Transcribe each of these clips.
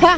Ha,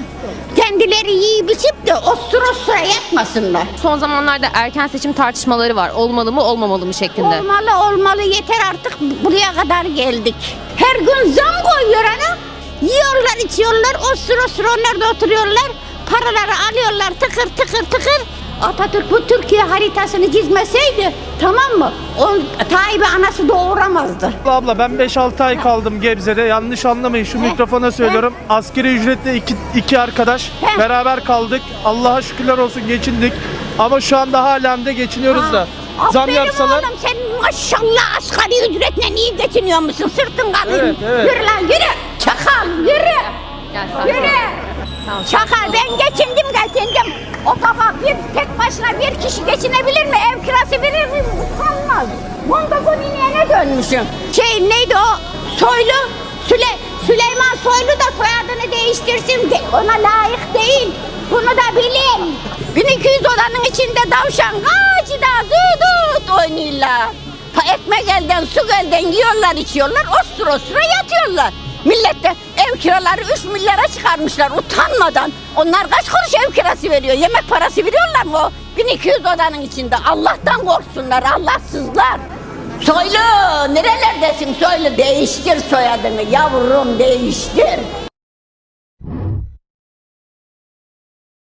kendileri yiyip içip de ostur ostura yatmasınlar. Son zamanlarda erken seçim tartışmaları var. Olmalı mı olmamalı mı şeklinde. Olmalı olmalı yeter artık buraya kadar geldik. Her gün zam koyuyor ana. Yiyorlar içiyorlar ostur ostur onlar da oturuyorlar. Paraları alıyorlar tıkır tıkır tıkır. Atatürk bu Türkiye haritasını çizmeseydi tamam mı? O Tayyip'i anası doğuramazdı. Abla ben 5-6 ay kaldım Gebze'de. Yanlış anlamayın şu mikrofona söylüyorum. Askeri ücretle iki, iki arkadaş He. beraber kaldık. Allah'a şükürler olsun geçindik. Ama şu anda halen de geçiniyoruz da. Zam Aferin yapsalar oğlum sen maşallah asgari ücretle iyi geçiniyor musun? Sırtın kalın. Evet, evet. Yürü lan yürü. Çakal yürü. Yürü. Çakal ben geçindim geçindim. O baba bir tek başına bir kişi geçinebilir mi? Ev kirası verir mi? Dönmüşüm. Şey neydi o? Soylu. Süle, Süleyman Soylu da soyadını değiştirsin. De, ona layık değil. Bunu da bilin. 1200 odanın içinde davşan kaç da zudut oynuyorlar. Pa ekmek elden su elden yiyorlar içiyorlar ostur ostura yatıyorlar. Millet de ev kiraları 3 milyara çıkarmışlar utanmadan. Onlar kaç kuruş ev kirası veriyor? Yemek parası veriyorlar mı o? 1200 odanın içinde. Allah'tan korksunlar Allahsızlar. Soylu nerelerdesin Soylu değiştir soyadını yavrum değiştir.